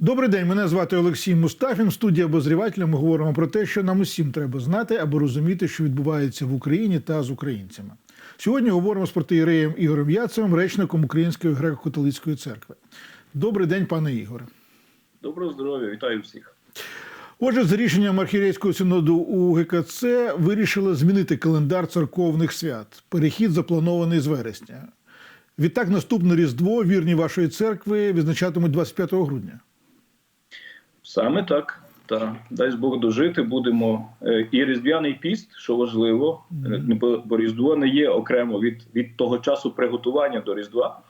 Добрий день, мене звати Олексій Мустафін. В студії обозрівателя ми говоримо про те, що нам усім треба знати, аби розуміти, що відбувається в Україні та з українцями. Сьогодні говоримо з протиєреєм Ігорем Яцевим, речником Української греко-католицької церкви. Добрий день, пане Ігоре. Доброго здоров'я, вітаю всіх. Отже, за рішенням архієрейського синоду у ГКЦ вирішили змінити календар церковних свят. Перехід запланований з вересня. Відтак, наступне Різдво вірні вашої церкви відзначатимуть 25 грудня. Саме так. Та дай Бог дожити, будемо Е, і різдвяний піст, що важливо, е, не бо бо Різдво не є окремо від, від того часу приготування до Різдва,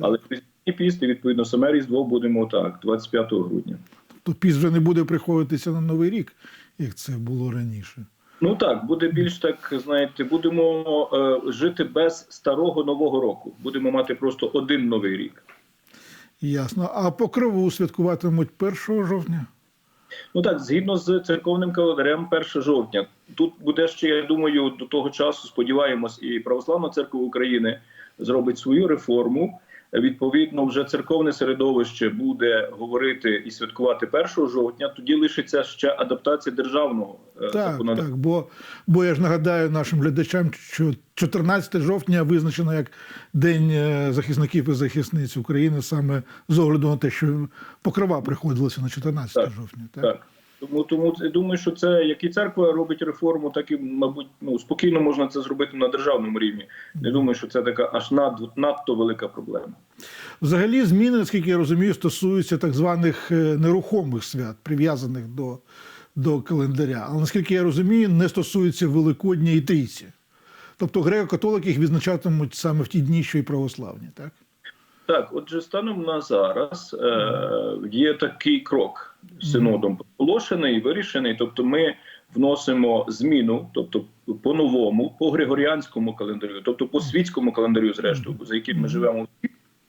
але різдвяний піст, і відповідно саме Різдво будемо так, 25 грудня. То піст вже не буде приходитися на Новий рік, як це було раніше. Ну так, буде більш так, знаєте, будемо е, жити без старого нового року. Будемо мати просто один новий рік. Ясно. А покрову святкуватимуть 1 жовтня. Ну так, згідно з церковним календарем, 1 жовтня. Тут буде ще, я думаю, до того часу сподіваємось, і Православна церква України зробить свою реформу. Відповідно, вже церковне середовище буде говорити і святкувати 1 жовтня. Тоді лишиться ще адаптація державного е, Так, законодавства. так. Бо, бо я ж нагадаю нашим глядачам, що 14 жовтня визначено як День е, захисників і захисниць України, саме з огляду на те, що покрова приходилася на 14 Так, жовтня. Так? Так. Тому, тому думаю, що це як і церква робить реформу, так і, мабуть, ну спокійно можна це зробити на державному рівні. Не думаю, що це така аж над, надто велика проблема. Взагалі, зміни, наскільки я розумію, стосуються так званих е, нерухомих свят, прив'язаних до, до календаря. Але наскільки я розумію, не стосуються Великодня і Трійці. Тобто греко-католики їх відзначатимуть саме в ті дні, що і православні, так? Так, отже, станом на зараз е, є такий крок синодом оголошений і вирішений. Тобто, ми вносимо зміну, тобто по-новому, по григоріанському календарю, тобто по світському календарю, зрештою, за яким ми живемо.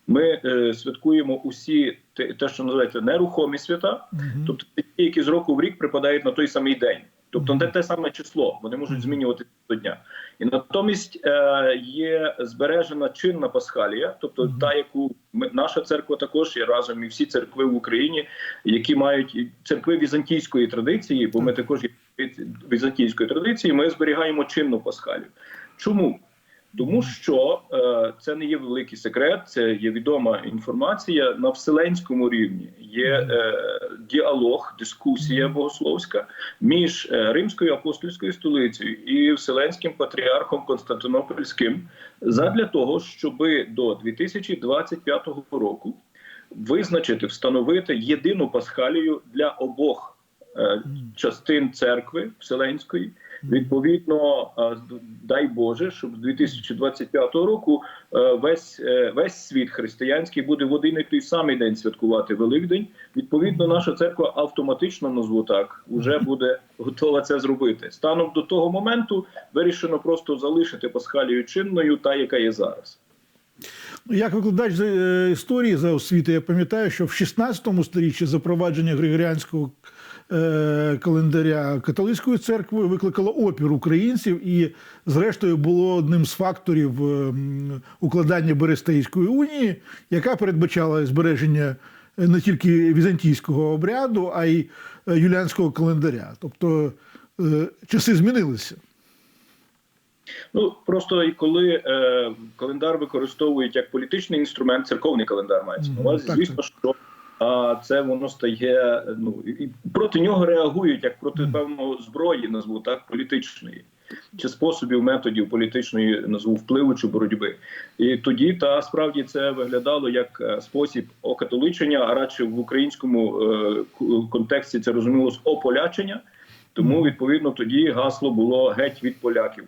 Ми е, святкуємо усі те, те, що називається нерухомі свята, тобто ті, які з року в рік припадають на той самий день. Тобто не те саме число, вони можуть змінювати до дня. І натомість е, є збережена чинна пасхалія, тобто та, яку ми, наша церква також є разом і всі церкви в Україні, які мають церкви візантійської традиції, бо ми також є візантійської традиції, ми зберігаємо чинну пасхалію. Чому? Тому що е, це не є великий секрет, це є відома інформація. На вселенському рівні. Є е, діалог, дискусія богословська між е, римською апостольською столицею і вселенським патріархом Константинопольським задля того, щоби до 2025 року визначити, встановити єдину пасхалію для обох частин церкви вселенської. Відповідно, е, дай Боже, щоб з 2025 року е, весь е, весь світ християнський буде в один і той самий день святкувати Великдень. Відповідно, наша церква автоматично назву так вже буде готова це зробити. Станом до того моменту вирішено просто залишити пасхалію чинною, та яка є зараз. Як викладач з е, історії за освіти, я пам'ятаю, що в 16 сторіччі запровадження григоріанського е, календаря католицькою церквою викликало опір українців і, зрештою, було одним з факторів е, укладання Берестейської унії, яка передбачала збереження е, не тільки візантійського обряду, а й е, юліанського календаря. Тобто е, часи змінилися. Ну просто коли е, календар використовують як політичний інструмент, церковний календар мається на увазі. Звісно, що а, це воно стає. Ну і проти нього реагують як проти певного зброї, назву так політичної. Чи способів методів політичної назву впливу чи боротьби, і тоді та справді це виглядало як е, спосіб окатоличення, а радше в українському е, контексті це розумілось ополячення. Тому відповідно тоді гасло було геть від поляків.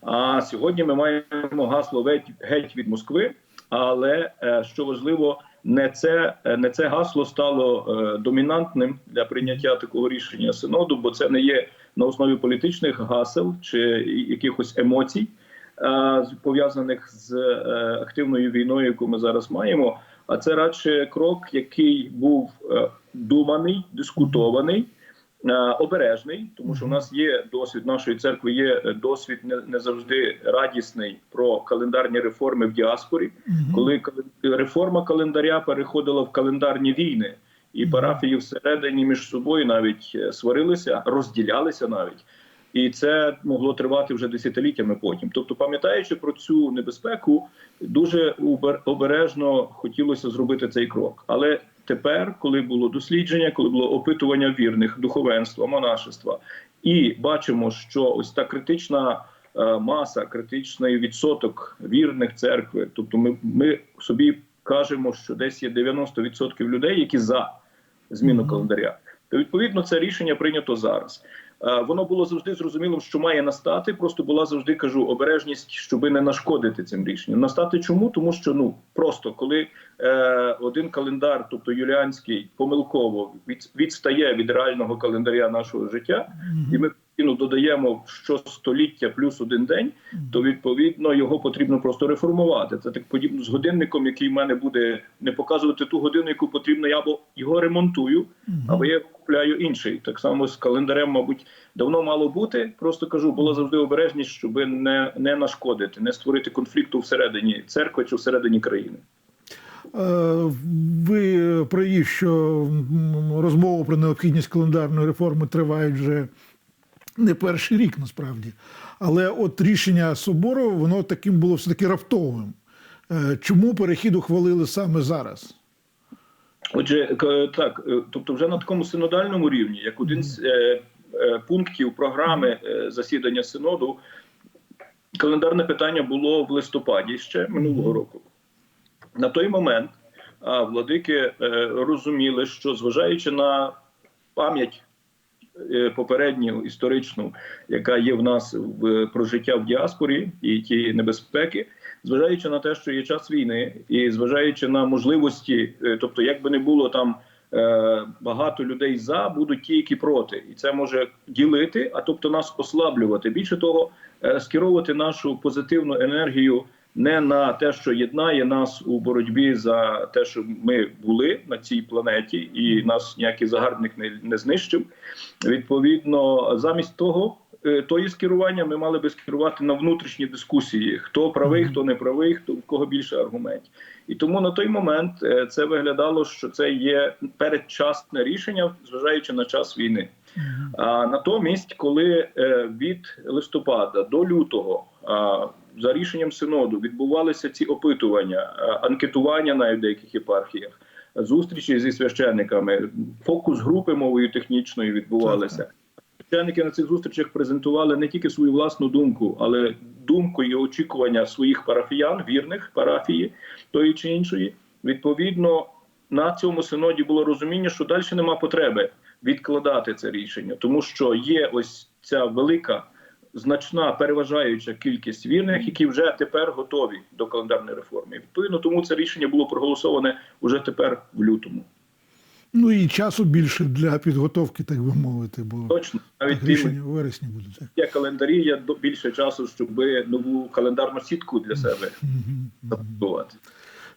А сьогодні ми маємо гасло «Геть- геть від Москви. Але е, що важливо, не це не це гасло стало е, домінантним для прийняття такого рішення синоду, бо це не є на основі політичних гасел чи якихось емоцій, пов'язаних з е, активною війною, яку ми зараз маємо. А це радше крок, який був е, думаний, дискутований. Е, Обережний, тому що в нас є досвід нашої церкви, є е, досвід не, не завжди радісний про календарні реформи в діаспорі, коли реформа календаря переходила в календарні війни, і парафії всередині між собою навіть е, сварилися, розділялися навіть. І це могло тривати вже десятиліттями потім. Тобто, пам'ятаючи про цю небезпеку, дуже обережно хотілося зробити цей крок. Але тепер, коли було дослідження, коли було опитування вірних духовенства, монашества, і бачимо, що ось та критична е, маса, критичний відсоток вірних церкви, тобто ми, ми собі кажемо, що десь є 90% людей, які за зміну календаря. То відповідно це рішення прийнято зараз. Е, Воно було завжди зрозумілим, що має настати. Просто була завжди кажу обережність, щоби не нашкодити цим рішенням. Настати чому? Тому що ну просто коли е, один календар, тобто юліанський, помилково від, відстає від реального календаря нашого життя, і ми постійно додаємо щостоліття плюс один день, то відповідно його потрібно просто реформувати. Це так подібно з годинником, який в мене буде не показувати ту годину, яку потрібно, я або його ремонтую, або я купляю інший. Так само з календарем, мабуть, давно мало бути. Просто кажу, була завжди обережність, щоб не, не нашкодити, не створити конфлікту всередині церкви чи всередині країни. Е, Ви привів, що м, про необхідність календарної реформи триває вже не перший рік, насправді. Але от рішення собору, воно таким було все-таки раптовим. Е, Чому перехід ухвалили саме зараз? Отже, так, е, тобто, вже на такому синодальному рівні, як один з е, пунктів програми засідання синоду, календарне питання було в листопаді ще минулого року. На той момент владики розуміли, що зважаючи на пам'ять попередню історичну, яка є в нас в про життя в діаспорі і ті небезпеки, зважаючи на те, що є час війни, і зважаючи на можливості, е, тобто, як би не було там. е, Багато людей за будуть ті, які проти, і це може ділити, а тобто нас ослаблювати. Більше того, е, скеровувати нашу позитивну енергію не на те, що єднає нас у боротьбі за те, щоб ми були на цій планеті, і нас ніякий загарбник не, не знищив. Відповідно, замість того, е, тої скерування ми мали би скерувати на внутрішні дискусії: хто правий, хто не правий, хто в кого більше аргументів. І тому на той момент е, це виглядало, що це є передчасне рішення, зважаючи на час війни. А натомість, коли е, від листопада до лютого за рішенням синоду відбувалися ці опитування, анкетування навіть в деяких єпархіях, зустрічі зі священниками, фокус групи мовою технічною відбувалися. Священники на цих зустрічах презентували не тільки свою власну думку, але думку і очікування своїх парафіян, вірних парафії тої чи іншої. Відповідно, на цьому синоді було розуміння, що далі нема потреби відкладати це рішення, тому що є ось ця велика, значна переважаюча кількість вірних, які вже тепер готові до календарної реформи. І, Відповідно, тому це рішення було проголосоване уже тепер в лютому. Ну і часу більше для підготовки, так би мовити, бо Точно навіть рішення у вересні будуть. Є календарі, до- більше часу, щоб нову календарну сітку для себе забудувати.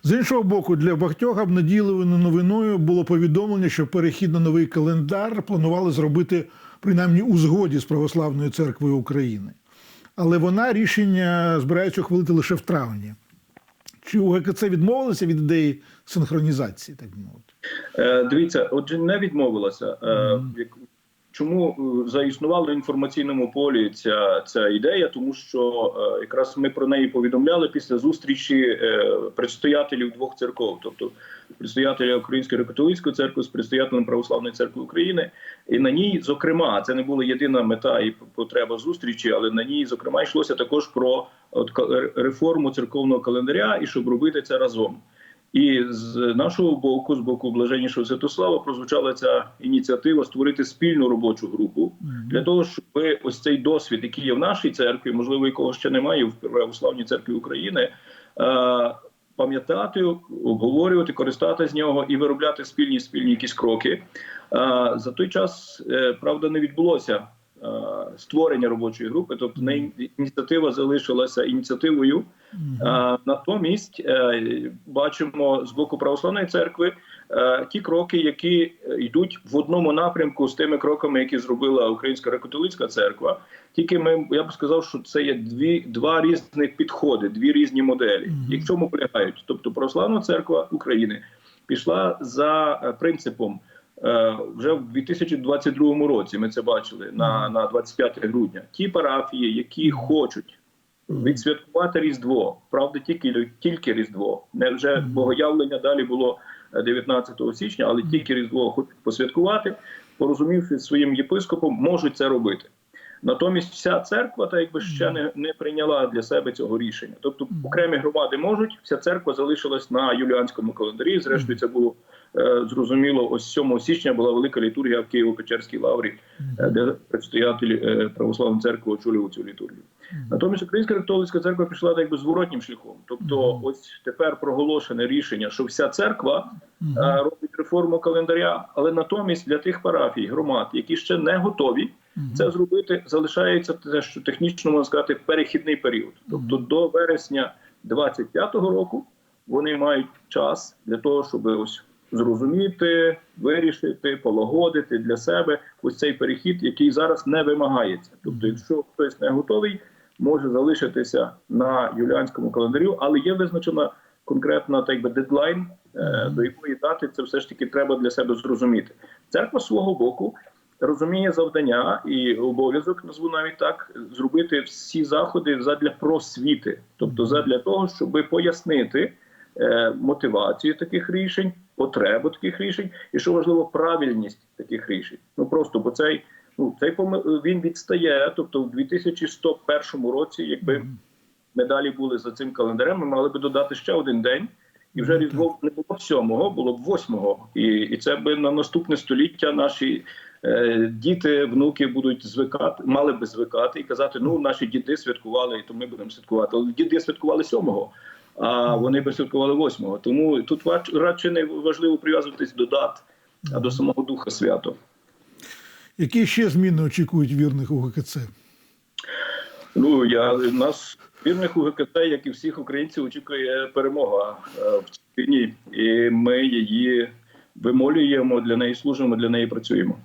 З іншого боку, для багатьох обнадійливою новиною було повідомлення, що перехід на новий календар планували зробити принаймні у згоді з Православною церквою України. Але вона рішення збирається ухвалити лише в травні. Чи у ГКЦ відмовилися від ідеї синхронізації, так би мовити? Е, Дивіться, отже, не відмовилася. Е, як- Чому е, заіснувала в інформаційному полі ця, ця ідея? Тому що е, якраз ми про неї повідомляли після зустрічі е, предстоятелів двох церков, тобто предстоятеля Української греко-католицької церкви з предстоятелем Православної церкви України. І на ній, зокрема, це не була єдина мета і потреба зустрічі, але на ній, зокрема, йшлося також про от, реформу церковного календаря і щоб робити це разом. І з нашого боку, з боку блаженнішого Святослава, прозвучала ця ініціатива створити спільну робочу групу для того, щоб ось цей досвід, який є в нашій церкві, можливо, якого ще немає в православній церкві України, е, пам'ятати, обговорювати, користати з нього і виробляти спільні спільні якісь кроки. Е, За той час е, правда не відбулося створення робочої групи, тобто ініціатива залишилася ініціативою. А, Натомість е, бачимо з боку православної церкви е, ті кроки, які е, йдуть в одному напрямку з тими кроками, які зробила Українська греко-католицька церква. Тільки ми я б сказав, що це є дві два різних підходи, дві різні моделі. І в чому полягають? Тобто православна церква України пішла за е, принципом. е, Вже в 2022 році ми це бачили на, на 25 грудня. Ті парафії, які хочуть відсвяткувати Різдво, правда, тільки тільки Різдво. Не вже богоявлення далі було е, 19 січня, але тільки Різдво хочуть посвяткувати, порозумівши своїм єпископом, можуть це робити. Натомість вся церква та якби ще не, не прийняла для себе цього рішення. Тобто окремі громади можуть, вся церква залишилась на юліанському календарі. Зрештою, це було е, зрозуміло. Ось 7 січня була велика літургія в Києво-Печерській лаврі, е, де предстоятель е, православної церкви очолював цю літургію. Натомість Українська католицька церква пішла так би зворотнім шляхом. Тобто, ось тепер проголошене рішення, що вся церква е, робить реформу календаря, але натомість для тих парафій, громад, які ще не готові. Це зробити залишається те, що технічно можна сказати перехідний період. Тобто до вересня 25-го року вони мають час для того, щоб ось зрозуміти, вирішити, полагодити для себе ось цей перехід, який зараз не вимагається. Тобто, якщо хтось не готовий, може залишитися на юліанському календарю, але є визначена конкретна так би дедлайн, е, до якої дати це все ж таки треба для себе зрозуміти. Церква свого боку розуміє завдання і обов'язок, назву навіть так, зробити всі заходи задля просвіти, тобто задля того, щоб пояснити е, мотивацію таких рішень, потребу таких рішень, і що важливо, правильність таких рішень. Ну просто бо цей ну цей він відстає. Тобто, в 2101 році, якби ми далі були за цим календарем, ми мали би додати ще один день. І вже різдво не було б сьомого, було б восьмого. І, і це би на наступне століття наші е, діти, внуки будуть звикати, мали би звикати і казати: ну наші діди святкували, і то ми будемо святкувати. Але діди святкували сьомого, а вони би святкували восьмого. Тому тут радше не важливо прив'язуватись до дат, а до самого духа свято. Які ще зміни очікують вірних у ГКЦ? Ну я нас вірних у ГКТ, як і всіх українців, очікує перемога е, в цій війні, і ми її вимолюємо для неї, служимо для неї, працюємо.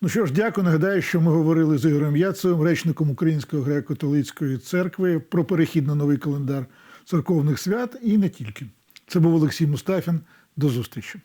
Ну що ж, дякую. Нагадаю, що ми говорили з Ігорем Яцевим, речником Української греко-католицької церкви, про перехід на новий календар церковних свят і не тільки. Це був Олексій Мустафін. До зустрічі.